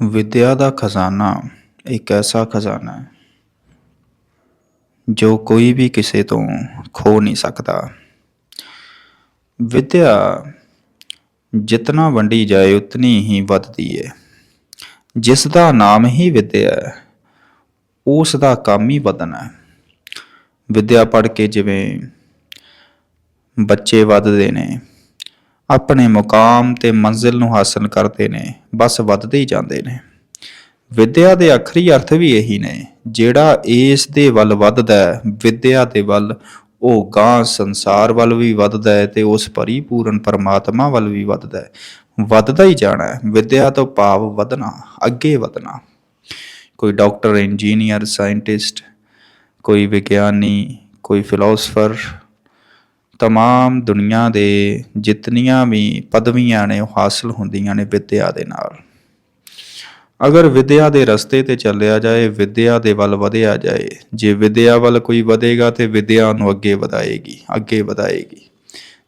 ਵਿਦਿਆ ਦਾ ਖਜ਼ਾਨਾ ਇੱਕ ਐਸਾ ਖਜ਼ਾਨਾ ਹੈ ਜੋ ਕੋਈ ਵੀ ਕਿਸੇ ਤੋਂ ਖੋ ਨਹੀਂ ਸਕਦਾ। ਵਿਦਿਆ ਜਿਤਨਾ ਵੰਡੀ ਜਾਏ ਉਤਨੀ ਹੀ ਵੱਧਦੀ ਹੈ ਜਿਸ ਦਾ ਨਾਮ ਹੀ ਵਿਦਿਆ ਹੈ, ਉਸ ਦਾ ਕੰਮ ਹੀ ਵਧਣਾ ਹੈ। ਵਿਦਿਆ ਪੜ੍ਹ ਕੇ ਜਿਵੇਂ ਬੱਚੇ ਵੱਧਦੇ ਨੇ ਆਪਣੇ ਮੁਕਾਮ ਤੇ ਮੰਜ਼ਿਲ ਨੂੰ ਹਾਸਲ ਕਰਦੇ ਨੇ, ਬਸ ਵੱਧਦੇ ਹੀ ਜਾਂਦੇ ਨੇ। ਵਿਦਿਆ ਦੇ ਆਖਰੀ ਅਰਥ ਵੀ ਇਹੀ ਨੇ, ਜਿਹੜਾ ਇਸ ਦੇ ਵੱਲ ਵੱਧਦਾ ਹੈ, ਵਿਦਿਆ ਦੇ ਵੱਲ, ਉਹ ਗਾਂ ਸੰਸਾਰ ਵੱਲ ਵੀ ਵੱਧਦਾ ਹੈ ਤੇ ਉਸ ਪਰਿਪੂਰਨ ਪਰਮਾਤਮਾ ਵੱਲ ਵੀ ਵੱਧਦਾ ਹੈ। ਵੱਧਦਾ ਹੀ ਜਾਣਾ ਹੈ, ਵਿਦਿਆ ਤੋਂ ਭਾਵ ਵਧਣਾ, ਅੱਗੇ ਵਧਣਾ। ਕੋਈ ਡਾਕਟਰ, ਇੰਜੀਨੀਅਰ, ਸਾਇੰਟਿਸਟ, ਕੋਈ ਵਿਗਿਆਨੀ, ਕੋਈ ਫਿਲਾਸਫਰ ਤਮਾਮ ਦੁਨੀਆ ਦੇ ਜਿਤਨੀਆਂ ਵੀ ਪਦਵੀਆਂ ਨੇ ਉਹ ਹਾਸਲ ਹੁੰਦੀਆਂ ਨੇ ਵਿਦਿਆ ਦੇ ਨਾਲ। ਅਗਰ ਵਿਦਿਆ ਦੇ ਰਸਤੇ ਤੇ ਚੱਲਿਆ ਜਾਏ, ਵਿਦਿਆ ਦੇ ਵੱਲ ਵਧਿਆ ਜਾਏ, ਜੇ ਵਿਦਿਆ ਵੱਲ ਕੋਈ ਵਧੇਗਾ ਤੇ ਵਿਦਿਆ ਨੂੰ ਅੱਗੇ ਵਧਾਏਗੀ ਅੱਗੇ ਵਧਾਏਗੀ।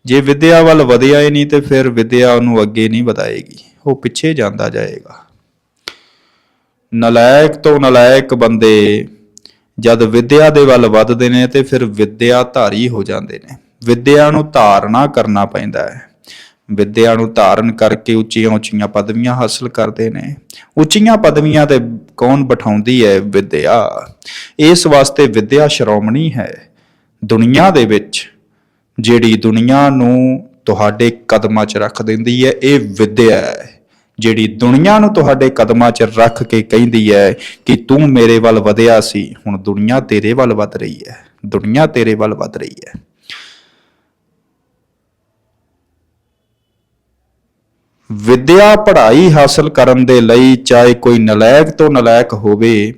ਜੇ ਵਿਦਿਆ ਵੱਲ ਵਧਿਆ ਹੀ ਨਹੀਂ ਤੇ ਫਿਰ ਵਿਦਿਆ ਉਹਨੂੰ ਅੱਗੇ ਨਹੀਂ ਵਧਾਏਗੀ, ਉਹ ਪਿੱਛੇ ਜਾਂਦਾ ਜਾਏਗਾ। ਨਲਾਇਕ ਤੋਂ ਨਲਾਇਕ ਬੰਦੇ ਜਦ ਵਿਦਿਆ ਦੇ ਵੱਲ ਵੱਧਦੇ ਨੇ ਤੇ ਫਿਰ ਵਿਦਿਆ ਧਾਰੀ ਹੋ ਜਾਂਦੇ ਨੇ। ਵਿੱਦਿਆ ਨੂੰ ਧਾਰਨਾ ਕਰਨਾ ਪੈਂਦਾ ਹੈ। ਵਿੱਦਿਆ ਨੂੰ ਧਾਰਨ ਕਰਕੇ ਉੱਚੀਆਂ ਉੱਚੀਆਂ ਪਦਵੀਆਂ ਹਾਸਲ ਕਰਦੇ ਨੇ। ਉੱਚੀਆਂ ਪਦਵੀਆਂ ਤੇ ਕੌਣ ਬਿਠਾਉਂਦੀ ਹੈ ਵਿੱਦਿਆ? ਇਸ ਵਾਸਤੇ ਵਿੱਦਿਆ ਸ਼੍ਰੋਮਣੀ ਹੈ। ਦੁਨੀਆ ਦੇ ਵਿੱਚ ਜਿਹੜੀ ਦੁਨੀਆ ਨੂੰ ਤੁਹਾਡੇ ਕਦਮਾਂ 'ਚ ਰੱਖ ਦਿੰਦੀ ਹੈ, ਇਹ ਵਿੱਦਿਆ ਹੈ। ਜਿਹੜੀ ਦੁਨੀਆ ਨੂੰ ਤੁਹਾਡੇ ਕਦਮਾਂ 'ਚ ਰੱਖ ਕੇ ਕਹਿੰਦੀ ਹੈ ਕਿ ਤੂੰ ਮੇਰੇ ਵੱਲ ਵਧਿਆ ਸੀ, ਹੁਣ ਦੁਨੀਆ ਤੇਰੇ ਵੱਲ ਵਧ ਰਹੀ ਹੈ। ਦੁਨੀਆ ਤੇਰੇ ਵੱਲ ਵਧ ਰਹੀ ਹੈ। ਵਿੱਦਿਆ ਪੜ੍ਹਾਈ ਹਾਸਲ ਕਰਨ ਦੇ ਲਈ ਚਾਹੇ ਕੋਈ ਨਲਾਇਕ ਤੋਂ ਨਲਾਇਕ ਹੋਵੇ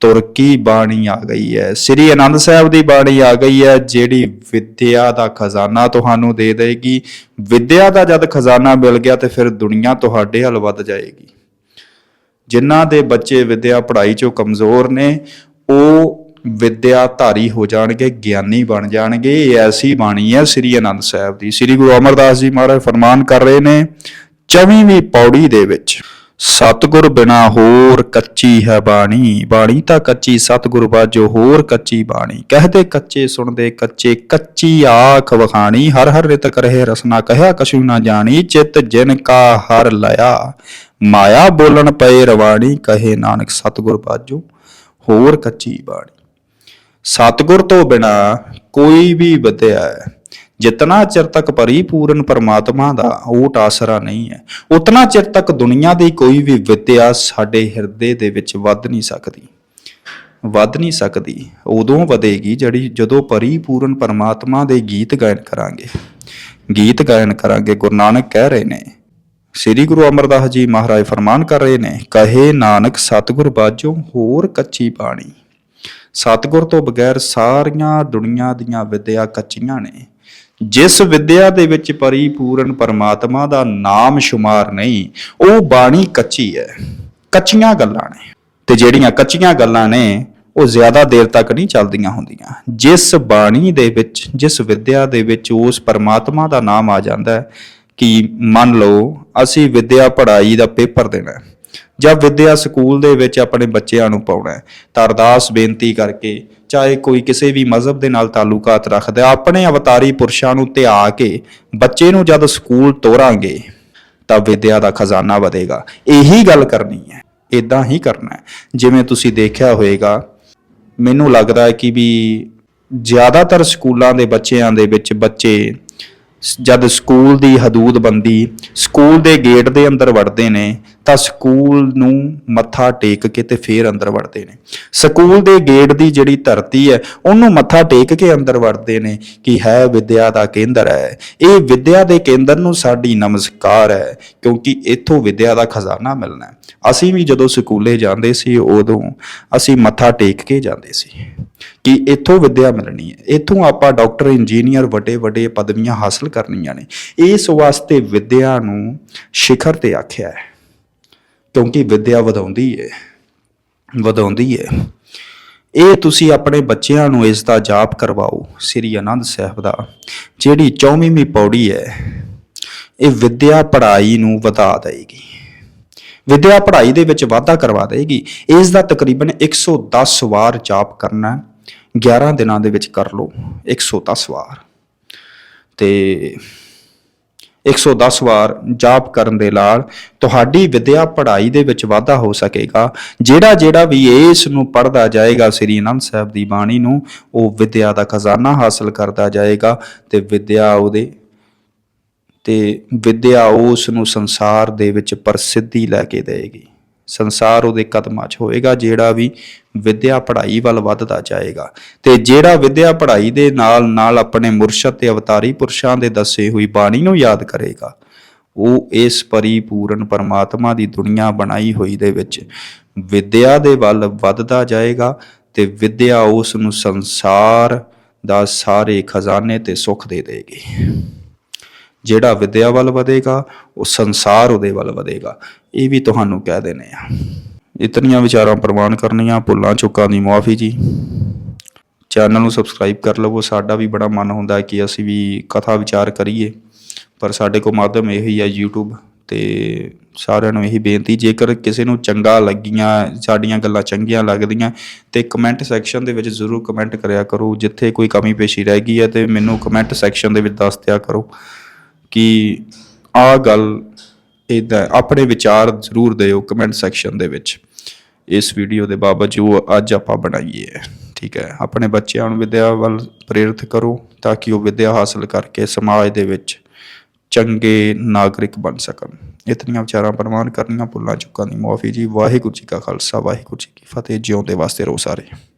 ਤੁਰਕੀ ਬਾਣੀ ਆ ਗਈ ਹੈ? ਸ੍ਰੀ ਅਨੰਦ ਸਾਹਿਬ ਦੀ ਬਾਣੀ ਆ ਗਈ ਹੈ, ਜਿਹੜੀ ਵਿੱਦਿਆ ਦਾ ਖਜ਼ਾਨਾ ਤੁਹਾਨੂੰ ਦੇ ਦੇਗੀ। ਵਿੱਦਿਆ ਦਾ ਜਦ ਖਜ਼ਾਨਾ ਮਿਲ ਗਿਆ ਤੇ ਫਿਰ ਦੁਨੀਆ ਤੁਹਾਡੇ ਹਲ ਵੱਧ ਜਾਏਗੀ। ਜਿਨ੍ਹਾਂ ਦੇ ਬੱਚੇ ਵਿੱਦਿਆ ਪੜ੍ਹਾਈ ਚੋਂ ਕਮਜ਼ੋਰ ਨੇ, ਉਹ ਵਿਦਿਆ ਧਾਰੀ ਹੋ ਜਾਣਗੇ, ਗਿਆਨੀ ਬਣ ਜਾਣਗੇ। ਇਹ ਐਸੀ ਬਾਣੀ ਹੈ ਸ੍ਰੀ ਅਨੰਦ ਸਾਹਿਬ ਦੀ। ਸ੍ਰੀ ਗੁਰੂ ਅਮਰਦਾਸ ਜੀ ਮਹਾਰਾਜ ਫਰਮਾਨ ਕਰ ਰਹੇ ਨੇ, ਚੌਵੀਂਵੀਂ ਪੌੜੀ ਦੇ ਵਿੱਚ, ਸਤਿਗੁਰ ਬਿਨਾ ਹੋਰ ਕੱਚੀ ਹੈ ਬਾਣੀ। ਬਾਣੀ ਤਾਂ ਕੱਚੀ, ਸਤਿਗੁਰ ਬਾਝੋ ਹੋਰ ਕੱਚੀ ਬਾਣੀ। ਕਹਦੇ ਕੱਚੇ, ਸੁਣਦੇ ਕੱਚੇ, ਕੱਚੀ ਆਖ ਵਖਾਣੀ। ਹਰ ਹਰ ਰਿਤ ਕਰਹਿ ਰਸਨਾ, ਕਹਿਆ ਕਛੂ ਨਾ ਜਾਣੀ। ਚਿਤ ਜਿਨ ਕਾ ਹਰ ਲਿਆ ਮਾਇਆ ਬੋਲਣ ਪਏ ਰਵਾਣੀ। ਕਹੇ ਨਾਨਕ, ਸਤਿਗੁਰ ਬਾਝੋ ਹੋਰ ਕੱਚੀ ਬਾਣੀ। ਸਤਿਗੁਰ ਤੋਂ ਬਿਨਾ ਕੋਈ ਵੀ ਵਿਦਿਆ ਹੈ। ਜਿਤਨਾ ਚਿਰ ਤੱਕ ਪਰਿਪੂਰਨ ਪਰਮਾਤਮਾ ਦਾ ਓਟ ਆਸਰਾ ਨਹੀਂ ਹੈ, ਉਤਨਾ ਚਿਰ ਤੱਕ ਦੁਨੀਆ ਦੀ ਕੋਈ ਵੀ ਵਿਦਿਆ ਸਾਡੇ ਹਿਰਦੇ ਦੇ ਵਿੱਚ ਵੱਧ ਨਹੀਂ ਸਕਦੀ। ਵੱਧ ਨਹੀਂ ਸਕਦੀ। ਉਦੋਂ ਵਧੇਗੀ ਜਿਹੜੀ ਜਦੋਂ ਪਰਿਪੂਰਨ ਪਰਮਾਤਮਾ ਦੇ ਗੀਤ ਗਾਇਨ ਕਰਾਂਗੇ। ਗੀਤ ਗਾਇਨ ਕਰਾਂਗੇ, ਗੁਰੂ ਨਾਨਕ ਕਹਿ ਰਹੇ ਨੇ। ਸ੍ਰੀ ਗੁਰੂ ਅਮਰਦਾਸ ਜੀ ਮਹਾਰਾਜ ਫਰਮਾਨ ਕਰ ਰਹੇ ਨੇ, ਕਹੇ ਨਾਨਕ ਸਤਿਗੁਰ ਬਾਝੋ ਹੋਰ ਕੱਚੀ ਬਾਣੀ। ਸਤਿਗੁਰ ਤੋਂ ਬਗੈਰ ਸਾਰੀਆਂ ਦੁਨੀਆ ਦੀਆਂ ਵਿਦਿਆ ਕੱਚੀਆਂ ਨੇ। ਜਿਸ ਵਿਦਿਆ ਦੇ ਵਿੱਚ ਪਰਿਪੂਰਨ ਪਰਮਾਤਮਾ ਦਾ ਨਾਮ ਸ਼ੁਮਾਰ ਨਹੀਂ, ਉਹ ਬਾਣੀ ਕੱਚੀ ਹੈ। ਕੱਚੀਆਂ ਗੱਲਾਂ ਨੇ। ਤੇ ਜਿਹੜੀਆਂ ਕੱਚੀਆਂ ਗੱਲਾਂ ਨੇ, ਉਹ ਜ਼ਿਆਦਾ ਦੇਰ ਤੱਕ ਨਹੀਂ ਚੱਲਦੀਆਂ ਹੁੰਦੀਆਂ। ਜਿਸ ਬਾਣੀ ਦੇ ਵਿੱਚ, ਜਿਸ ਵਿਦਿਆ ਦੇ ਵਿੱਚ ਉਸ ਪਰਮਾਤਮਾ ਦਾ ਨਾਮ ਆ ਜਾਂਦਾ ਹੈ ਕਿ ਮੰਨ ਲਓ, ਅਸੀਂ ਵਿਦਿਆ ਪੜ੍ਹਾਈ ਦਾ ਪੇਪਰ ਦੇਣਾ ਹੈ। ਜਾਂ ਵਿਦਿਆ ਸਕੂਲ ਦੇ ਵਿੱਚ ਆਪਣੇ ਬੱਚਿਆਂ ਨੂੰ ਪਾਉਣਾ ਹੈ। ਤਾਂ ਅਰਦਾਸ, ਬੇਨਤੀ ਕਰਕੇ ਚਾਹੇ ਕੋਈ ਕਿਸੇ ਵੀ ਮਜ਼ਹਬ ਦੇ ਨਾਲ ਤਾਲੁਕਾਤ ਰੱਖਦਾ ਆਪਣੇ ਅਵਤਾਰੀ ਪੁਰਸ਼ਾਂ ਨੂੰ ਧਿਆ ਕੇ ਬੱਚੇ ਨੂੰ ਜਦ ਸਕੂਲ ਤੋਰਾਂਗੇ ਤਾਂ ਵਿਦਿਆ ਦਾ ਖਜ਼ਾਨਾ ਵਧੇਗਾ। ਇਹੀ ਗੱਲ ਕਰਨੀ ਹੈ। ਇਦਾਂ ਹੀ ਕਰਨਾ ਹੈ। ਜਿਵੇਂ ਤੁਸੀਂ ਦੇਖਿਆ ਹੋਵੇਗਾ ਮੈਨੂੰ ਲੱਗਦਾ ਹੈ ਕਿ ਵੀ ਜ਼ਿਆਦਾਤਰ ਸਕੂਲਾਂ ਦੇ ਬੱਚਿਆਂ ਦੇ ਵਿੱਚ ਬੱਚੇ ਜਦ ਸਕੂਲ ਦੀ ਹਦੂਦਬੰਦੀ ਸਕੂਲ ਦੇ ਗੇਟ ਦੇ ਅੰਦਰ ਵੜਦੇ ਨੇ, ਤਾਂ ਸਕੂਲ ਨੂੰ ਮੱਥਾ ਟੇਕ ਕੇ ਤੇ ਫੇਰ ਅੰਦਰ ਵੜਦੇ ਨੇ। ਸਕੂਲ ਦੇ ਗੇਟ ਦੀ ਜਿਹੜੀ ਧਰਤੀ ਹੈ, ਉਹਨੂੰ ਮੱਥਾ ਟੇਕ ਕੇ ਅੰਦਰ ਵੜਦੇ ਨੇ ਕਿ ਹੈ ਵਿਦਿਆ ਦਾ ਕੇਂਦਰ ਹੈ। ਇਹ ਵਿਦਿਆ ਦੇ ਕੇਂਦਰ ਨੂੰ ਸਾਡੀ ਨਮਸਕਾਰ ਹੈ, ਕਿਉਂਕਿ ਇੱਥੋਂ ਵਿਦਿਆ ਦਾ ਖਜ਼ਾਨਾ ਮਿਲਣਾ ਹੈ। ਅਸੀਂ ਵੀ ਜਦੋਂ ਸਕੂਲੇ ਜਾਂਦੇ ਸੀ, ਉਦੋਂ ਅਸੀਂ ਮੱਥਾ ਟੇਕ ਕੇ ਜਾਂਦੇ ਸੀ ਕਿ ਇੱਥੋਂ ਵਿੱਦਿਆ ਮਿਲਣੀ ਹੈ, ਇੱਥੋਂ ਆਪਾਂ ਡਾਕਟਰ, ਇੰਜੀਨੀਅਰ ਵੱਡੇ ਵੱਡੇ ਪਦਵੀਆਂ ਹਾਸਲ ਕਰਨੀਆਂ ਨੇ। ਇਸ ਵਾਸਤੇ ਵਿੱਦਿਆ ਨੂੰ ਸਿਖਰ ਤੇ ਆਖਿਆ ਹੈ, ਕਿਉਂਕਿ ਵਿੱਦਿਆ ਵਧਾਉਂਦੀ ਹੈ ਵਧਾਉਂਦੀ ਹੈ। ਇਹ ਤੁਸੀਂ ਆਪਣੇ ਬੱਚਿਆਂ ਨੂੰ ਇਸ ਦਾ ਜਾਪ ਕਰਵਾਓ, ਸ੍ਰੀ ਅਨੰਦ ਸਾਹਿਬ ਦਾ, ਜਿਹੜੀ 24ਵੀਂ ਪੌੜੀ ਹੈ, ਇਹ ਵਿੱਦਿਆ ਪੜ੍ਹਾਈ ਨੂੰ ਵਧਾ ਦੇਗੀ ਵਿਦਿਆ ਪੜ੍ਹਾਈ ਦੇ ਵਿੱਚ ਵਾਧਾ ਕਰਵਾ ਦੇਗੀ। ਇਸ ਦਾ ਤਕਰੀਬਨ 110 ਵਾਰ ਜਾਪ ਕਰਨਾ ਹੈ। 11 ਦਿਨਾਂ ਦੇ ਵਿੱਚ ਕਰ ਲਓ। 110 ਵਾਰ। ਤੇ 110 ਵਾਰ ਜਾਪ ਕਰਨ ਦੇ ਨਾਲ ਤੁਹਾਡੀ ਵਿਦਿਆ ਪੜ੍ਹਾਈ ਦੇ ਵਿੱਚ ਵਾਧਾ ਹੋ ਸਕੇਗਾ। ਜਿਹੜਾ ਜਿਹੜਾ ਵੀ ਇਸ ਨੂੰ ਪੜ੍ਹਦਾ ਜਾਏਗਾ, ਸ੍ਰੀ ਅਨੰਦ ਸਾਹਿਬ ਦੀ ਬਾਣੀ ਨੂੰ, ਉਹ ਵਿਦਿਆ ਦਾ ਖਜ਼ਾਨਾ ਹਾਸਲ ਕਰਦਾ ਜਾਏਗਾ ਤੇ ਵਿਦਿਆ ਉਹਦੇ ਤੇ ਵਿਦਿਆ ਉਸ ਨੂੰ ਸੰਸਾਰ ਦੇ ਵਿੱਚ ਪ੍ਰਸਿੱਧੀ ਲੈ ਕੇ ਦੇਵੇਗੀ ਸੰਸਾਰ ਉਹਦੇ ਕਦਮਾਂ 'ਚ ਹੋਏਗਾ, ਜਿਹੜਾ ਵੀ ਵਿਦਿਆ ਪੜ੍ਹਾਈ ਵੱਲ ਵੱਧਦਾ ਜਾਏਗਾ। ਤੇ ਜਿਹੜਾ ਵਿਦਿਆ ਪੜ੍ਹਾਈ ਦੇ ਨਾਲ ਨਾਲ ਆਪਣੇ ਮੁਰਸ਼ਦ ਤੇ ਅਵਤਾਰੀ ਪੁਰਸ਼ਾਂ ਦੇ ਦੱਸੇ ਹੋਈ ਬਾਣੀ ਨੂੰ ਯਾਦ ਕਰੇਗਾ, ਉਹ ਇਸ ਪਰਿਪੂਰਨ ਪਰਮਾਤਮਾ ਦੀ ਦੁਨੀਆ ਬਣਾਈ ਹੋਈ ਦੇ ਵਿੱਚ ਵਿਦਿਆ ਦੇ ਵੱਲ ਵੱਧਦਾ ਜਾਏਗਾ ਤੇ ਵਿਦਿਆ ਉਸ ਨੂੰ ਸੰਸਾਰ ਦਾ ਸਾਰੇ ਖਜ਼ਾਨੇ ਤੇ ਸੁੱਖ ਦੇ ਦੇਗੀ। ਜਿਹੜਾ ਵਿਦਿਆ ਵੱਲ ਵਧੇਗਾ, ਉਹ ਸੰਸਾਰ ਉਹਦੇ ਵੱਲ ਵਧੇਗਾ। ਇਹ ਵੀ ਤੁਹਾਨੂੰ ਕਹਿ ਦੇਣੇ ਆ। ਇਤਨੀਆਂ ਵਿਚਾਰਾਂ ਪ੍ਰਵਾਨ ਕਰਨੀਆਂ, ਭੁੱਲਾਂ ਚੁੱਕਾਂ ਦੀ ਮੁਆਫੀ ਜੀ। ਚੈਨਲ ਨੂੰ ਸਬਸਕ੍ਰਾਈਬ ਕਰ ਲਵੋ। ਸਾਡਾ ਵੀ ਬੜਾ ਮਨ ਹੁੰਦਾ ਹੈ ਕਿ ਅਸੀਂ ਵੀ ਕਥਾ ਵਿਚਾਰ ਕਰੀਏ। ਪਰ ਸਾਡੇ ਕੋਲ ਮਾਧਿਅਮ ਇਹੀ ਹੈ YouTube ਤੇ ਸਾਰਿਆਂ ਨੂੰ ਇਹੀ ਬੇਨਤੀ, ਜੇਕਰ ਕਿਸੇ ਨੂੰ ਚੰਗਾ ਲੱਗੀਆਂ, ਸਾਡੀਆਂ ਗੱਲਾਂ ਚੰਗੀਆਂ ਲੱਗਦੀਆਂ, ਤੇ ਕਮੈਂਟ ਸੈਕਸ਼ਨ ਦੇ ਵਿੱਚ ਜ਼ਰੂਰ ਕਮੈਂਟ ਕਰਿਆ ਕਰੋ। ਜਿੱਥੇ ਕੋਈ ਕਮੀ ਪੇਸ਼ੀ ਰਹਿ ਗਈ ਹੈ ਤੇ ਮੈਨੂੰ ਕਮੈਂਟ ਸੈਕਸ਼ਨ ਦੇ ਵਿੱਚ ਦੱਸ ਦਿਆ ਕਰੋ। ਕਿ ਆਹ ਗੱਲ ਇਦਾਂ ਆਪਣੇ ਵਿਚਾਰ ਜ਼ਰੂਰ ਦਿਓ ਕਮੈਂਟ ਸੈਕਸ਼ਨ ਦੇ ਵਿੱਚ। ਇਸ ਵੀਡੀਓ ਦੇ ਬਾਬਤ ਜੋ ਅੱਜ ਆਪਾਂ ਬਣਾਈ ਹੈ ਠੀਕ ਹੈ। ਆਪਣੇ ਬੱਚਿਆਂ ਨੂੰ ਵਿਦਿਆ ਵੱਲ ਪ੍ਰੇਰਿਤ ਕਰੋ ਤਾਂ ਕਿ ਉਹ ਵਿਦਿਆ ਹਾਸਲ ਕਰਕੇ ਸਮਾਜ ਦੇ ਵਿੱਚ ਚੰਗੇ ਨਾਗਰਿਕ ਬਣ ਸਕਣ। ਇਤਨੀਆਂ ਵਿਚਾਰਾਂ ਪ੍ਰਮਾਣ ਕਰਨੀਆਂ ਭੁੱਲਾਂ ਚੁੱਕਾਂ ਦੀ ਮੁਆਫੀ ਜੀ। ਵਾਹਿਗੁਰੂ ਜੀ ਕਾ ਖਾਲਸਾ, ਵਾਹਿਗੁਰੂ ਜੀ ਕੀ ਫਤਿਹ। ਜਿਉਂਦੇ ਵਾਸਤੇ ਰਹੋ ਸਾਰੇ।